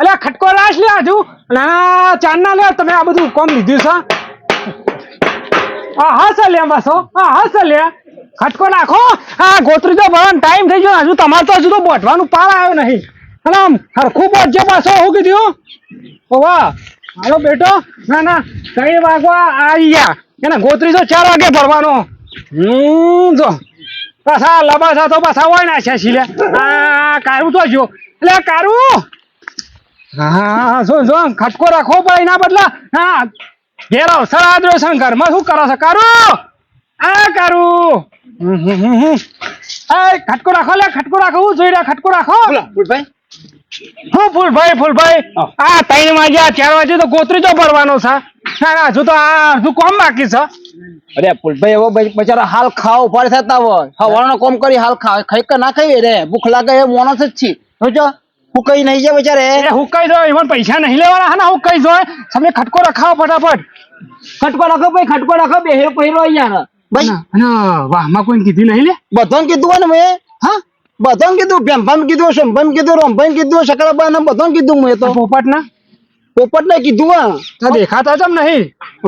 એટલે ખટકો લાશ લે હજુ. ના ચાંદ ના લે તમે આ બધું કોમ લીધું છે, હા. હા સર લે બસો, હા. હા સર લે ખટકો નાખો. હા ગોતરી તો ભરવાનો ટાઈમ થઈ ગયો હજુ તમારે તો હજુ તો બોટવાનું પાર આવ્યો નહીં. અને આમ હરખું બોટજો પાછો, હું કીધું ઓવા, હાલો બેટો. ના ના કઈ વાગવા આવી ગયા. એને ગોત્રી તો ચાર વાગે ભરવાનો. હમ જો, પાછા લબાસા તો પાછા હોય ના છે શીલે આ કારું તો જો એટલે કારું હા જો જો ખટકો રાખવો પડે ના બદલા? હા. ઘેર અવસર આદરો છે ઘરમાં શું કરો છો? કારું? આ કારું. એ ખટકો રાખો લે ખટકો રાખો. હું જોઈ રહ્યા ખટકો રાખો. ફૂલભાઈ. હું ફૂલભાઈ ફૂલભાઈ. આ ત્રણ વાગ્યા ચાર વાગે તો ગોત્રી તો ભરવાનો છે. ના ના હજુ તો આ હજુ કોમ બાકી છે. અરે ફૂલભાઈ એવો બચારો હાલ ખાવ ઉપાડ થતા હોય. હવારનો કોમ કરી હાલ ખાય ખાઈ કે ના ખાઈ રે? ભૂખ લાગે એ મોણસ જ છી. સમજો? હું કઈ નહીં જાય બચારે એ હું કઈ દો એમાં પૈસા નહીં લેવાના હા ના હું કઈ દો તમે ખટકો રખાવો ફટાફટ. ખટકો રાખો ભાઈ ખટકો રાખો બે પહેરો યાર ભાઈ ના વાહમાં કોઈ કીધું નહીં લે? બધાને કીધું ને મેં? હા? બધાને કીધું ભેમભામ કીધું શંભામ કીધું રમભાઈ કીધું શકડાબા ને બધાને કીધું મેં તો. પોપટ ના પોપટ ને કીધું હા. દેખાતા ચમ નહીં.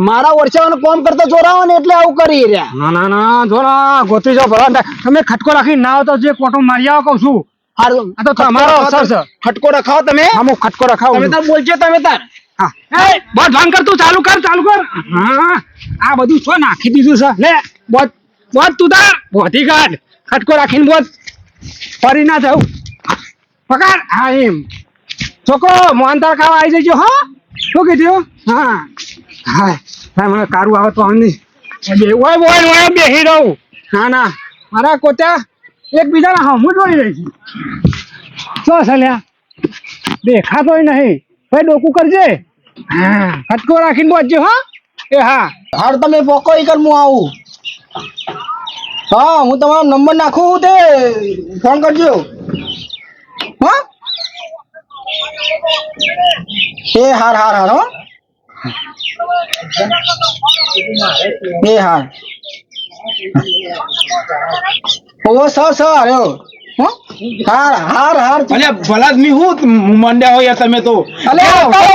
મારા વર્ષાવાનું કોમ કરતા જોરાવો ને એટલે આવું કરી રહ્યા. ના ના ના જોરા ગોતી ગોત્રી જો ભરવા તમે ખટકો રાખી ના આવો તો જે કોટો મારી આવો કહું છું. હારું. આ તો તમારો અવસર છે. ખટકો રખાવો તમે. હા હું ખટકો રખાવું તમે તાર બોલજો તમે તાર. હા. એ બોલ ભાન કર તું ચાલુ કર ચાલુ કર. હા આ બધું છો નાખી દીધું છે. લે બોત બોત તું તાર. બોધી કાઢ ખટકો રાખીને બોત ફરી ના જાઉં. પકડ. હા એમ. છોકરો મોહનતાળ ખાવા આવી જજો હા. શું કીધું? હા. હા મને કારું આવે તો આમ નહીં. ઓય ઓય ઓય બેહી રહું. ના ના. મારા કોત્યા એકબીજાના હમું જોઈ રહી છે. શું સલ્યા. દેખાતોય નહીં. ભાઈ, ડોકું કરજે. હા ખટકો રાખીને બોજજો, હા. એ હા. હાર તમે પોકો કર, હું આવું. હા, હું તમારો નંબર નાખું તે. ફોન કરજો. હા? એ હાર હાર હાર, હો. એ હાર. ઓ સર સર અરે હાર હાર હાર. અલે ભલા મી હું મંડ્યા હોય તમે તો. અલે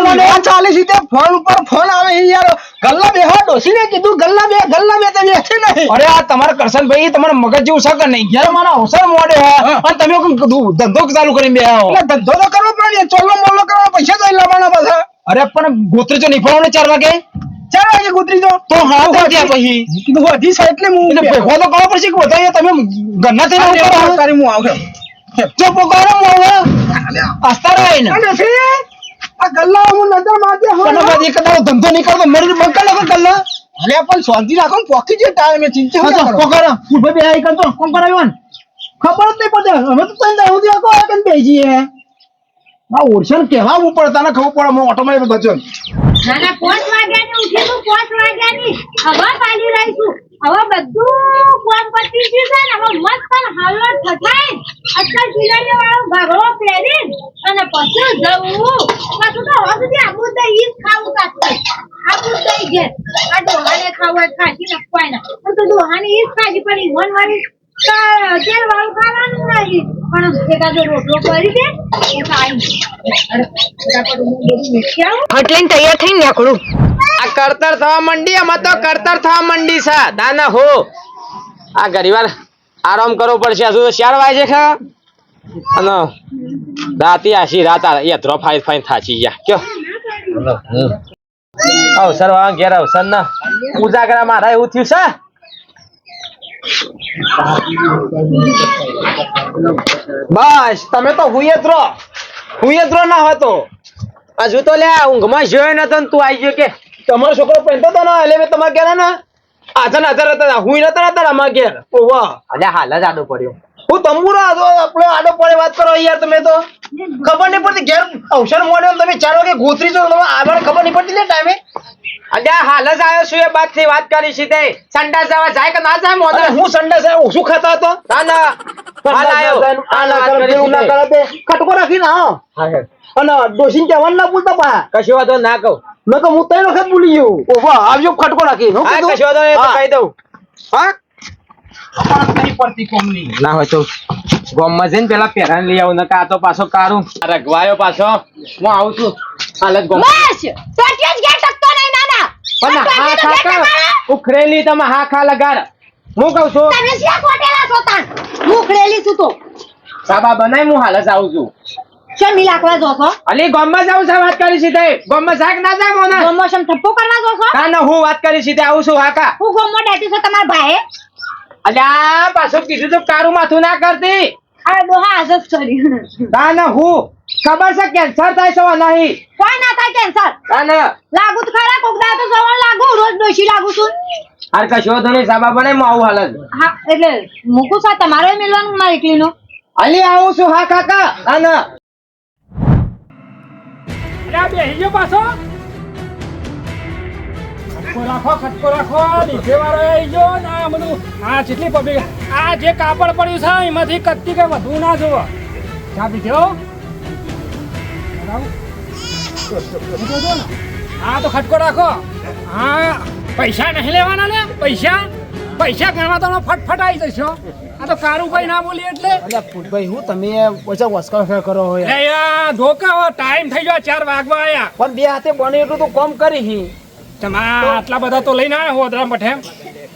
મને આ ચાલીસ રીતે ફોન ઉપર ફોન આવે યાર. ગલ્લા બે હા ડોસીને કીધું ગલ્લા બે ગલ્લા બે તમે છે નહીં. અરે આ તમારા કરશનભાઈ તમારા મગજ જેવું છે નહીં? ઘેર મારા અવસર મોડે અને તમે ધંધો ચાલુ કરીને બે આવો ધંધો તો કરવો પડે. ચોલ્લો મોલ્લો કરવાનો પૈસા તો લાવવાના પાસે અરે પણ ગોત્રી તો નહીં ફરવાનું ચાર વાગે? ચાર વાગે ગુતરી તો તો હા તો ત્યાં પછી. કીધું વધી છે એટલે હું એટલે ભેગો તો કહો પડશે કે બધા તમે ગન્ના થઈને આવું કરો છો? તારી હું આવ્યો જો પગારો મોવે આસ્તા રહે ને અને છે આ ગલ્લા હું નજર મારતી પણ હોય બાદ એક દાડો ધંધો નીકળતો મરી બંકા કરી ગલ્લા. અરે પણ શાંતિ રાખો ને પોકી જે ટાઈમે ચિંતા હા તો કરો? પગારો ફૂટભાઈ બે આઈ કરતો કોમ કરાવ્યો ને? ખબર જ નહીં પડે હવે તો તને હું દિયા કો કન બેજી હે આ ઓરસન કેવા ઉપર તને ખબર પડે હું ઓટોમેટિક બચો ના ના પાંચ વાગ્યાની ઉઠીશું પાંચ વાગ્યાની હવા પાડી રહીશું હવે બધું કોમ પતી ગયું છે ને, હવે મસ્ત હાલો થથાય અત્યારે ચીલાને વાળો ઘાઘરો પહેરી અને પછી જવું. પાછું તો હવે સુધી આ દહીં ઈ ખાવું કાચું આબુ થઈ ઘેર આ ડોહાને ખાવું હોય નખવાય ના પણ તો ડોહાને ઈ જ ખાધી, પણ ઈ મન વાળી તેલ વાળું ખાવાનું નહીં પણ એકાદો રોટલો કરી દે એ ખાઈ અરે ફટાફટ હું બધું મૂકી આવું. હટલીને તૈયાર થઈને નીકળું આ કરતર થવા મંડી આમાં તો કરતર થવા મંડી છે. દાના હો. આ ગરીવાર આરામ કરવો પડશે. હજુ તો ચાર વાગે છે. અને રાતી આશી રાત આ યથરો ફાઈ ફાઈ થાચી ગયા. કયો? અવસર વાળા ઘેર અવસર ના ઉજાગરા મારા એવું થયું છે? બસ તમે તો હુંય જ રહો. જ રહો ના હોય તો. તો લે ઊંઘમાં જોયો નતો તું આવી ગયો કે તમારો છોકરો પહેરતો હતો ને એટલે મેં તમારે ઘેર ને. હાજર હાજર હતા હું નતા હતા અમારા ઘેર. ઓવા અલ્યા હાલ જ આડો પડ્યો. હું તંબુરો હતો આપણે આડો પડે વાત કરો યાર તમે તો. ખબર નહીં પડતી ઘેર અવસર મોડે તમે ચાર વાગે ગોતરી છો તમે આગળ ખબર નહીં પડતી ને ટાઈમે? અલ્યા હાલ જ આવ્યો છું એ બાતથી વાત કરી છે તે સંડાસ જવા જાય કે ના જાય મોદા હું સંડાસ આવ્યો ઓછું ખાતો હતો? ના ના. હાલ આવ્યો. હાલ કરી તે. કટકો. અને ડોસીને ના ભૂલતા પા કશો વાંધો ના કહું. ન તો હું ત્રણ વખત ભૂલી ગયો. ઓહો આવજો ખટકો રાખી. હું હા કીધું? કશો વાંધો નહીં, એ તો હા. કહી દઉં. હા? અમારે નહીં પડતી કોમની. ના હોય તો ગોમમાં જઈને પેલા પહેરાને લઈ આવું નકા કા તો પાછો કારું. અરે રઘવાયો પાછો. હું આવું છું. હાલત ગોમ બસ! જ નાના પણ હા ટોટિયો ખા ટકાડો. ઉખરેલી તમે હા ખા લગાડ. હું કહું છું તમે શું કોટેલા છો તાન મુખડેલી છું તો. સાબા બનાય હું હાલ જ આવું છું શમી મિલાકવા જો છો? અલી ગોમમાં જાઉં છે વાત કરી સીધે. ગોમમાં શાક ના જાય મોના ગોમમાં શમ થપ્પો કરવા જો છો? ના ના હું વાત કરી સીધે આવું છું હાકા હું ગોમમાં ડેટી છો તમાર ભાઈ અલ્યા પાછું કીધું તો કારું માથું ના કરતી. અરે આજ જ કરી ના ના હું ખબર છે કેન્સર થાય છે નહીં કોઈ ના થાય કેન્સર. ના ના લાગુ તો ખરા કોક દા તો જવણ લાગુ રોજ ડોશી લાગુ છું. હાર કશો તો નહીં સાબા બને મો આવું હાલ જ. હા એટલે મૂકું સા તમારે મિલવાનું મારી એકલીનો? અલી આવું છું હા કાકા અને આ બેસી ગયો પાછો. ખટકો રાખો ખટકો રાખો નીચે વાળો આવી ગયો ને આ બધું આ જેટલી પબ્લિક આ જે કાપડ પડ્યું છે એમાંથી કત્તી કઈ વધુ ના જોવો ચા પીધો? હા તો ખટકો રાખો. હા પૈસા નહીં લેવાના ને પૈસા. પૈસા ગણવા તમે ફટફટ આવી જશો. આ તો કારુભાઈ ના બોલી એટલે. અલ્યા ફૂટભાઈ હું તમે ઓછા વસકા કરો હોય યાર. ધોકા ટાઈમ થઈ ગયો ચાર વાગવા આયા. પણ બે હાથે બને એટલું તો કોમ કરી હી. તમા આટલા બધા તો લઈને આવ્યા હોદરા મઠે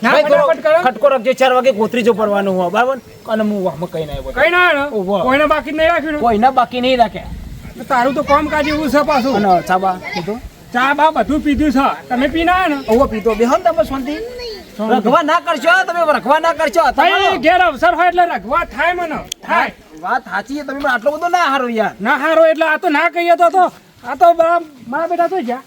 ભાઈ, કરો. ખટકો રાખજો ચાર વાગે ગોત્રી જો પડવાનું હોય બરાબર? અને હું કઈ ના આવ્યો. કઈ ના. કોઈને બાકી નહીં રાખ્યું કોઈને બાકી નહીં રાખે તો તારું તો કામ કાજ એવું છે પાછું. અને ચાબા કીધું ચા બા બધું પીધું છે. તમે પી ના? ઓવો પીતો બેહો ને તમે શાંતિ. રખવા ના કરશો તમે રખવા ના કરશો. તમે ઘેર અવસર હોય એટલે રખવા થાય મને. થાય. વાત સાચી છે તમે પણ આટલો બધો ના હારો યાર. ના હારો એટલે આ તો ના કહીએ તો તો આ તો મારા બેટા તો ગયા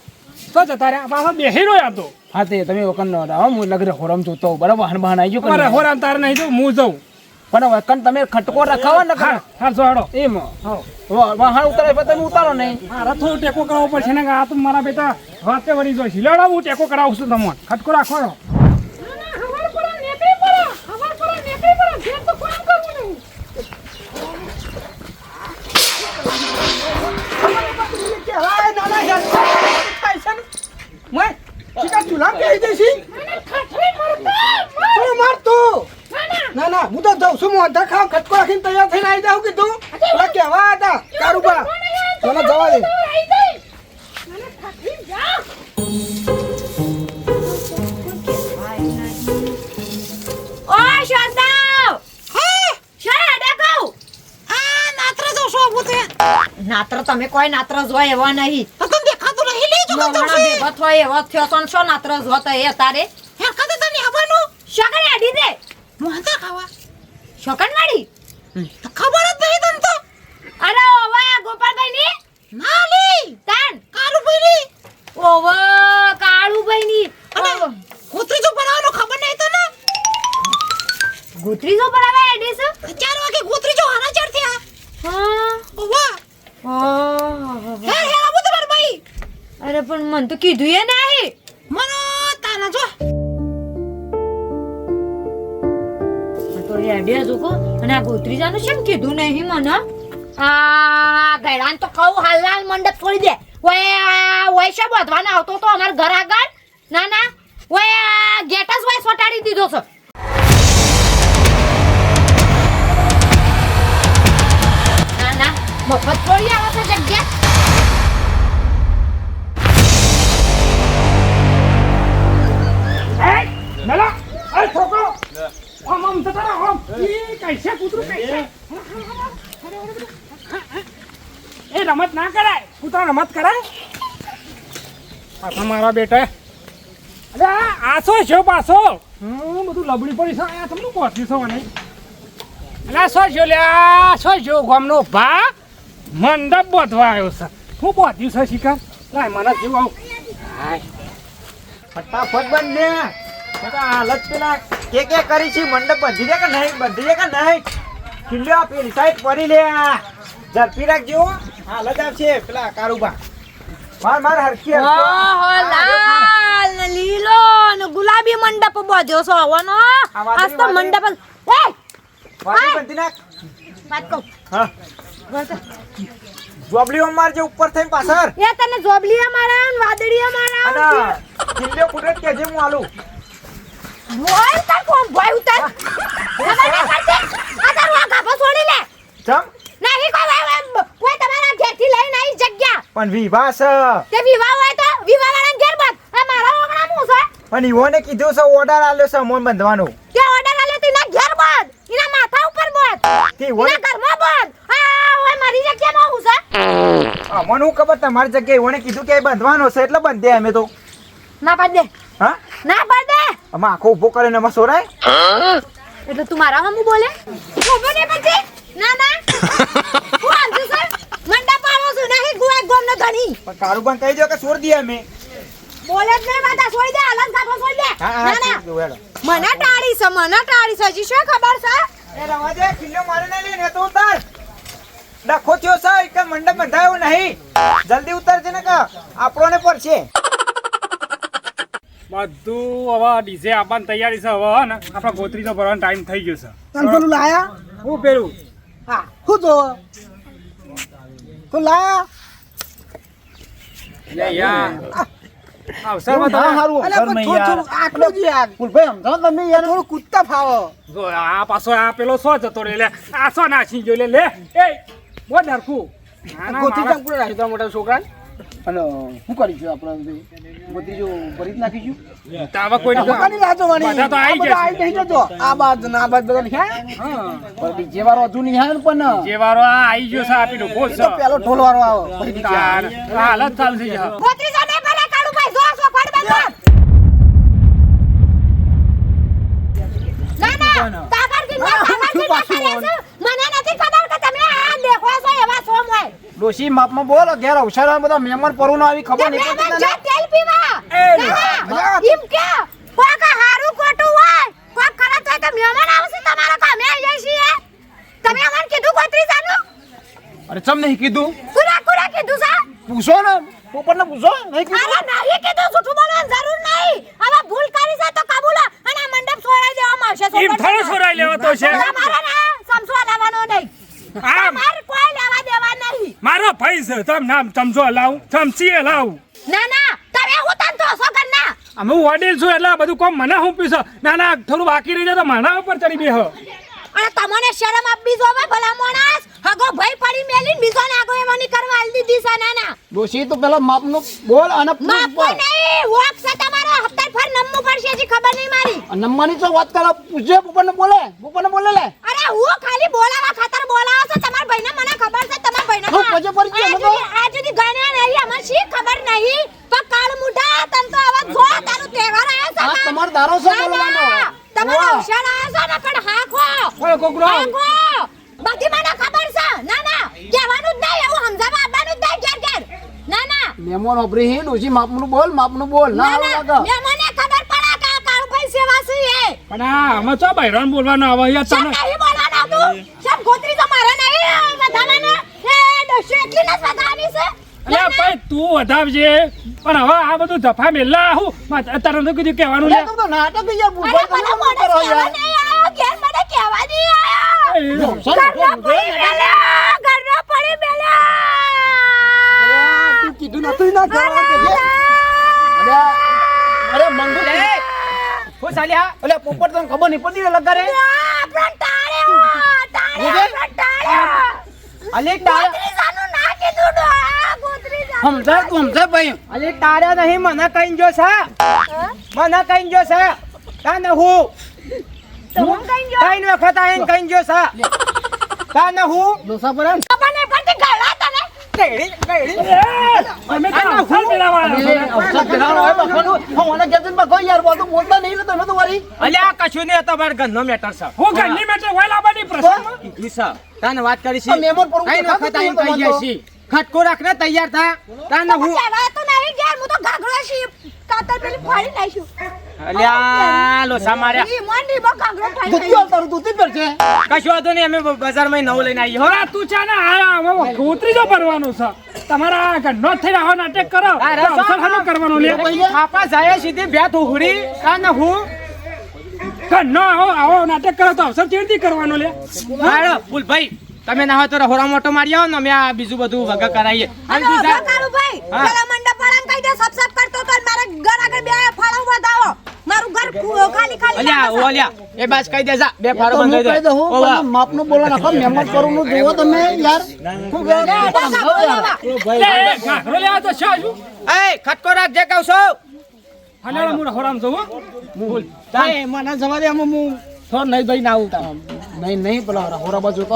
તો જતા રહ્યા પાછા બેહી રહ્યો તો. હા તે તમે વખત ન હટાવો હું લગરે હોરમ જોતો બરાબર વાહન બહાન આવી ગયો હોરામ તારે નહીં તો હું જઉં. પણ વકન તમે ખટકો રખાવો ને હા હા જોડો એમ. વા- વાહન ઉતારે પછી તમે ઉતારો નહીં. હા રથો ટેકો કરાવવો પડશે ને આ તો મારા બેટા વાતે વળી જોઈશ. લેવડા હું ટેકો કરાવું છું તમને. ખટકો રાખો છો. ના ના હું તો જઉં છું હું અંધા ખાવ. ખટકો રાખીને તૈયાર થઈને આવી જાઉં કીધું. પેલા કેવા હતા કારુબા. મને જવા દે. નાત્ર તમે કોઈ નાત્ર જોય એવા નહીં. તો દેખાતું નહીં લેજો એવો થયો તો શો નાત્ર જો એ તારે હે કદે તને આવવાનું શકન આડી દે મોહતા ખાવા શકન વાળી તો ખબર જ નહીં તને તો. અરે ઓવા ગોપાલભાઈ ની માલી તાન? કાળુભાઈ ની ઓવા કાળુભાઈ ની ગોત્રી જો બનાવવાનો ખબર નહીં તને? ગોત્રી જો બનાવે એડ્રેસ ચાર વાગે ગોત્રી જો હારા ચાર થયા. હા. ઓવા. હે હે આબુ તમાર ભાઈ. અરે પણ મન તો કીધું એ નહીં આ ગોત્રી કીધું નહીં મને આ ગયડાન તો કહું હાલ હાલ મંડપ છોડી દે. ઓય ઓય છે બધવાના આવતો તો અમાર ઘર આગળ. ના ના. ઓય ગેટ જ ઓય સોટાડી દીધો છે. ના ના. મફત થોડી આવે છે જગ્યા. મેલા એ છોકરો! આમ થતા રહો આમ. ઈ કૈસે કૂતરું કૈસે એ. રમત ના કરાય. કૂતરા રમત કરાય પાછા મારા બેટા. અરે આસો છો પાછો? હું બધું લબડી પડી છે. આ તમને પહોંચ્યું છો મને? અલા સો જો લ્યા સો જો ગામનો ભા મંડપ બોધવા આવ્યો છે. હું પહોંચ્યું છે શિકાર? લાય મને જેવું આવું. ફટાફટ બંને હાલત પેલા કે કે કરી છે મંડપ બંધી દે કે નહીં બંધી દે કે નહીં? કિલ્લો પેલી સાઈડ પડી લે. ઝડપી રાખજો. હાલત આવશે. પેલા કારુબા માર માર હરખી. ઓહો લાલ ને લીલો ને ગુલાબી મંડપ બોધ્યો છો વાદળી, આજ તો મંડપ એ! વાડી બંધી નાખ. વાત કહું. હા. જોબલીઓ મારજે ઉપર થઈને પાછળ. એ તને જોબલીઓ મારા વાદળીઓ મારા અને કિલ્લો કુદરત કે જે હું આલું બોલ તાર કોમ ભાઈ ઉતાર? ખબર નહીં પડતી આ તારું આ ગાભો છોડી લે. ચમ? નહીં કોઈ વા- વા- કોઈ તમારા ઘેરથી લઈને આવી જગ્યા. પણ વિવાહ છે. તે વિવાહ હોય તો વિવાહ વાળાને ઘેર બંધ. આ મારા ઓગણા છે? પણ ઈવોને કીધું છે ઓર્ડર આલ્યો છે મોન બંધવાનો. કે ઓર્ડર આલે તો એના ઘેર બંધ. એના માથા ઉપર બંધ. તે એના ઘરમાં બંધ. આ મારી જગ્યામાં હું છે? મને હું ખબર તમારી જગ્યાએ કીધું કે બંધવાનો છે એટલે બંધે અમે તો. ના પાડ દે હા? ના પાડ દે અમા આખો ઊભો કરે ને અમા સોરાય? એટલે તું મારા હમું બોલે? ઊભો ને પછી ના ના. હું આંધુ સર. મંડા પાડો છું. નહીં ગુવા ગોમ નો ધણી. પણ કારુબાન કહી દો કે છોડ દઈએ અમે? બોલે જ નહીં માતા. છોડી દે હાલન કાઢો છોડી દે. હા હા ના ના. છોડ દઉં, હેડો. મને ટાળી છે મને ટાળી છે. હજી શું ખબર છે એ રવા દે કિલ્લો મારે નહીં લઈને તો ઉતાર. ડખો થયો છે એક મંડપ બંધાયો નહીં. જલ્દી ઉતારજે ને કે આપણોને પડશે. બધું હવે ડીજે આપવાની તૈયારી છે હવે ને આપણા ગોત્રીનો ભરવાનો ટાઈમ થઈ ગયો છે. તને પેલું લાયા? હું પેલું. હા શું તો. તો લાયા? લે યાર. અવસરમાં તમે હારું. અલ્યા અવસર પણ નહીં થોડું યાર આટલું જ યાર. ફૂલભાઈ સમજાવો તમે યાર. થોડું કૂદતા ફાવો. જો આ પાછો આ પેલો સો જતો રે લે આ સો નાસી ગયો. લે લે. એ બહુ ડરકું ના, ના, ગોતી મારા- કેમ પૂરા રાખ્યું? તારા મોટા છોકરાને? અને શું કરીશું આપણે બધી જો ભરી જ નાખીશું તો હવે કોઈ રાતો વાળી. તો આઈ આ બધા નહીં જતો. આ બાદ ના આ બાદ બધા ખ્યાલ? પણ બીજે વારો હજુ નહીં આવે પણ જે વારો આ આવી ગયો છે આપીને ઊભો એ તો પેલો ઢોલ વાળો આવે આવે. હાલત ચાલુ થઈ જાય ગોત્રી જાને ભલે કાળું ભાઈ જો સો ફાડ બંધ ના ના તાગર દી ના તાગર દી ના કરે છે મને નથી ખબર કે તમે આ દેખો છો એવા સોમ હોય ડોશી માપમાં બોલ ઘેર અવસર બધા મહેમાન પરુ ના આવી ખબર નહીં પડતી તેલ પીવા. એમ કે કોક હારું ખોટું હોય કોક ખરાબ હોય તો મહેમાન આવશે તમારા કામે આવી જશે તમે અમને કીધું ગોત્રી જાનું અરે ચમ નહીં કીધું? કુરા કુરા કીધું સા પૂછો ને ઉપર ને પૂછો નહીં કીધું? અરે નહીં કીધું જૂઠું બોલવાની જરૂર નહીં. હવે ભૂલ કરી છે તો કબૂલ અને આ મંડપ છોડાઈ દેવામાં આવશે એમ થોડો છોડાઈ લેવાતો છે. તમારે ના સમજો લાવવાનો નહીં. આ તમારે કોઈ લેવા મારો ભાઈ છે તમ નામ ચમચો લાવું ચીએ લાવું ના ના તમે હું તન તો સો કર ના. અમે વડીલ છું એટલે બધું કોમ મને હું પીસો ના ના થોડું બાકી રહી જાય તો મારા ઉપર ચડી બેહ. અને તમને શરમ આપવી જોવે ભલા માણસ. હગો ભાઈ પડી મેલીને બીજો ને આગો એવાની કરવા આલ દીધી છે ના ના. ડોશી તો પેલા માપનું બોલ અને માપ નહીં. વોક છે તમારો હપ્તા ફર નમવું પડશે જી ખબર નહીં મારી. નમ્માની તો વાત કરો પૂછે પોપટ બોલે પોપટ બોલે લે. અરે હું ખાલી બોલાવા ખાતર બોલાવો છો તમારા ભાઈને મને ખબર છે ભાઈને હું પજે પડી ગયો, નતો? આ જુદી ગણ્યા નહીં અમને શી ખબર નહીં. તો કાળ મુઢા તન તો આવા જો તારું તહેવાર આવ્યો છે આ? તમારો દારો છે બોલવાનો. તમારો. અવસર આવ્યો છે ને પણ હાંકો. ઓય કોકરો. હાંકો. બધી મને ખબર છે. ના ના કહેવાનું જ નહીં એવું સમજાવવા આવવાનું જ નહીં ઘેર ઘેર. ના ના. મેમોન ઓબરી હે ડોશી માપનું બોલ માપનું બોલ. ના ના હારું ના લાગે. મેં મને ખબર પડે કે આ કાળુભાઈ સેવા છે? પણ આ અમે ચો બૈરાન બોલવાનું આવે યાર તને નહીં બોલવાનું આવતું? શેમ ગોત્રી તો મારે નહીં વધારવાના? એ ડોશી એકલી નથી વધારવાની છે? અલે ભાઈ તું વધાવજે પણ હવે આ બધું મેલા હું અત્યારે તો કીધું કહેવાનું લે તો નાટક શું મોઢે કરો યાર મને કહેવા નહીં જો, ઘરનો પડી મેલ્યો, ઘરનો પડી મેલ્યો. તું કીધું નતું ના જવા કે અરે અરે મંગુ હું ચાલ્યા અલે પોપટ તને ખબર નહીં પડતી? અલે તારે ગોત્રીજાનું ના કીધું ડો, આ ગોત્રીજાનું. સમજા તું સમજા ભાઈ. અલે તારે નહીં મને કઈ જો છે. હા? મને કઈ જો છે. તાને હું? તું કઈ જો? કઈ વખત આઈને કઈ જો છે? તાને હું? ડોસા પર નહીં પડતી, ગળા તને ગયડી ગયડી અમે તો હું હોય બખાનું. હું મને કહેતો ને બખો યાર બોલતો બોલતા નહીં લે તમે તો વારી અલ્યા કશું નહીં તમારે ઘરનો મેટર છે. હું ઘરની મેટર હોય લાવવાની પ્રશ્ન છે તને વાત કરી છે. મેમોર પર કઈ વખત આઈને કઈ તો. છીએ ખટકો રાખને તૈયાર થા. તાન હું હું તો નહીં ઘેર, હું તો ઘાઘરો છી. કાતર પેલી ફાડી નાખ્યું. અલ્યા લોસા માર્યા. ઈ મોંડી માં ઘાઘરો ફાડી દૂધી નાખ્યું. તારું દૂધી પર છે કશું વાંધો નહીં અમે બજારમાં નવું લઈને આવીએ હો. તું છે ને આયા હવે ઉતરી જો ભરવાનું છે. તમારા ઘરનો થઈ આવો નાટક કરો. અવસર શાનું કરવાનું લે. આપા જાય સીધી બે હુડી તાને હું? ઘરનો આવો આવો નાટક કરો તો અવસર કેવી કરવાનો લે? હાલો ફૂલભાઈ તમે ના હોય તો રહોરા મોટો મારી આવો ને અમે આ બીજું બધું વગર કરાવીએ અને બીજા ઊભો કાળુભાઈ, હા. પેલા મંડપ વાળાને કહી દે, સબ સબ કરતો તો મારા ઘર આગળ બે ફાળો વધાવો. મારું ઘર ખાલી ખાલી અલ્યા. ઓલ્યા એ બાસ કહી દેજા બે તો બંધ કરી દઉં હું માપનું બોલા નાખો મહેમત કરું નું જોવો તમે યાર હું ગયો લે, ઘાઘરો લેવા તો છે એ ખટકો રાખજે કહું છું અને હું રહોરામ જઉં બોલ એ મને જવા દે હું થોડ નહીં ભાઈ ના આવતા નહીં નહીં પેલા રહોરા બાજુ તો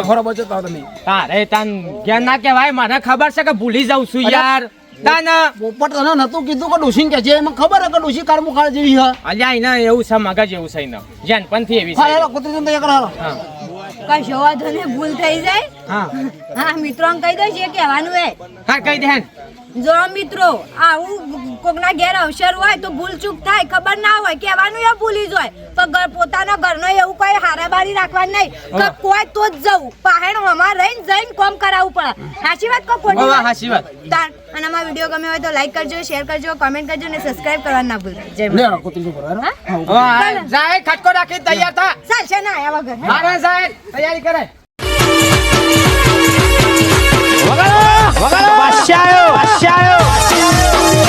રહોરા બાજુ તો તમે. તારે તાન જ્ઞાન ના કહેવાય મને ખબર છે કે ભૂલી જાઉં છું યાર. તાન પોપટ તને નતું કીધું કે ડોશી કે જે એમાં ખબર હે કે ડોશી કાર મુખાડ જેવી હે. અલ્યા એને એવું છે મગજ એવું છે એને. જેન પણ એવી છે. હેલો કુતરી તૈયાર કરો હાલો. હા. કશો વાંધો નહીં, ભૂલ થઈ જાય. હા. હા મિત્રોને કહી દો જે કહેવાનું એ હા કહી દે જો મિત્રો આવું કોકના ઘેર અવસર હોય તો ભૂલ ચૂક થાય ખબર ના હોય કેવાનું એ ભૂલી જ હોય પણ પોતાનો ઘરનો એવું કોઈ હારાબારી રાખવાનું નહીં. કે કોઈ તો જ જવું. પાહેણ અમાર રહીને જઈને કોમ કરાવવું પડે. સાચી વાત કો ખોટી વાત? સાચી વાત. અને અમારો વીડિયો ગમે હોય તો લાઈક કરજો શેર કરજો કમેન્ટ કરજો અને સબસ્ક્રાઇબ કરવાનું ના ભૂલતા જય લે રાખો તું બરાબર જાય ખટકો રાખી તૈયાર થા. ચાલ છે ના આયા વગર મારા સાહેબ તૈયારી કરે. વગર વગાડો વાશ્યાયો વાશ્યાયો